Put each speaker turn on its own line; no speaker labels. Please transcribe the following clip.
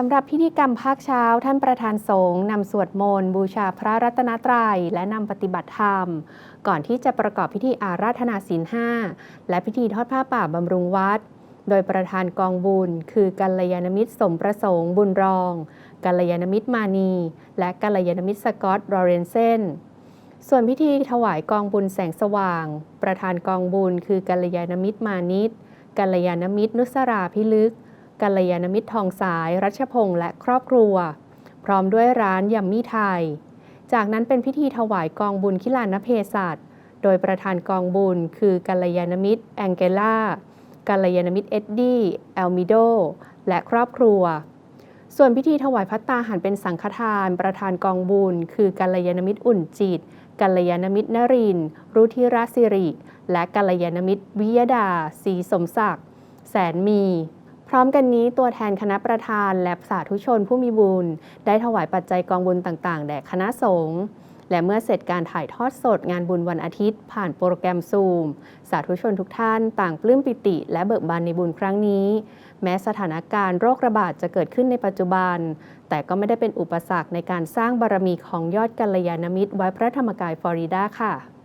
สำหรับพิธีกรรมภาคเช้าท่านประธานสงฆ์นำสวดมนต์บูชาพระรัตนตรัย และนำปฏิบัติธรรม ก่อนที่จะประกอบพิธีอาราธนาศีลห้าและพิธีทอดผ้าป่าบำรุงวัด โดยประธานกองบุญ คือกัลยาณมิตรสมประสงค์บุญรอง กัลยาณมิตรมานี และกัลยาณมิตรสกอตต์ลอเรนเซนส่วนพิธีถวายกองบุญแสงสว่าง ประธานกองบุญ คือกัลยาณมิตรมานิตกัลยาณมิตรนุสราพิลึก กัลยาณมิตรทองสาย รัชพงษ์และครอบครัว พร้อมด้วยร้านยัมมี่ไทย จากนั้นเป็นพิธีถวายกองบุญคิลานเพศัตโดยประธานกองบุญคือกัลยาณมิตรแองเกล่ากัลยาณมิตรเอ็ดดี้แอลมิโด และครอบครัว ส่วนพิธีถวายพัตตาหารเป็นสังฆทาน ประธานกองบุญ คือกัลยาณมิตรอุ่นจิต กัลยาณมิตรนรินทร์รุธิราสิริ และกัลยาณมิตรวิยดาศีสมศักดิ์ แสนมี พร้อมกันนี้ตัวแทนคณะประธานและสาธุชนผู้มีบุญ ได้ถวายปัจจัยกองบุญต่างๆ แด่คณะสงฆ์และเมื่อเสร็จการถ่ายทอดสดงานบุญวันอาทิตย์ ผ่านโปรแกรมซูม สาธุชนทุกท่านต่างปลื้มปิติ และเบิกบานในบุญครั้งนี้ แม้สถานการณ์โรคระบาดจะเกิดขึ้นในปัจจุบัน แต่ก็ไม่ได้เป็นอุปสรรคในการสร้างบารมีของยอดกัลยาณมิตรไว้พระธรรมกายฟลอริดาค่ะ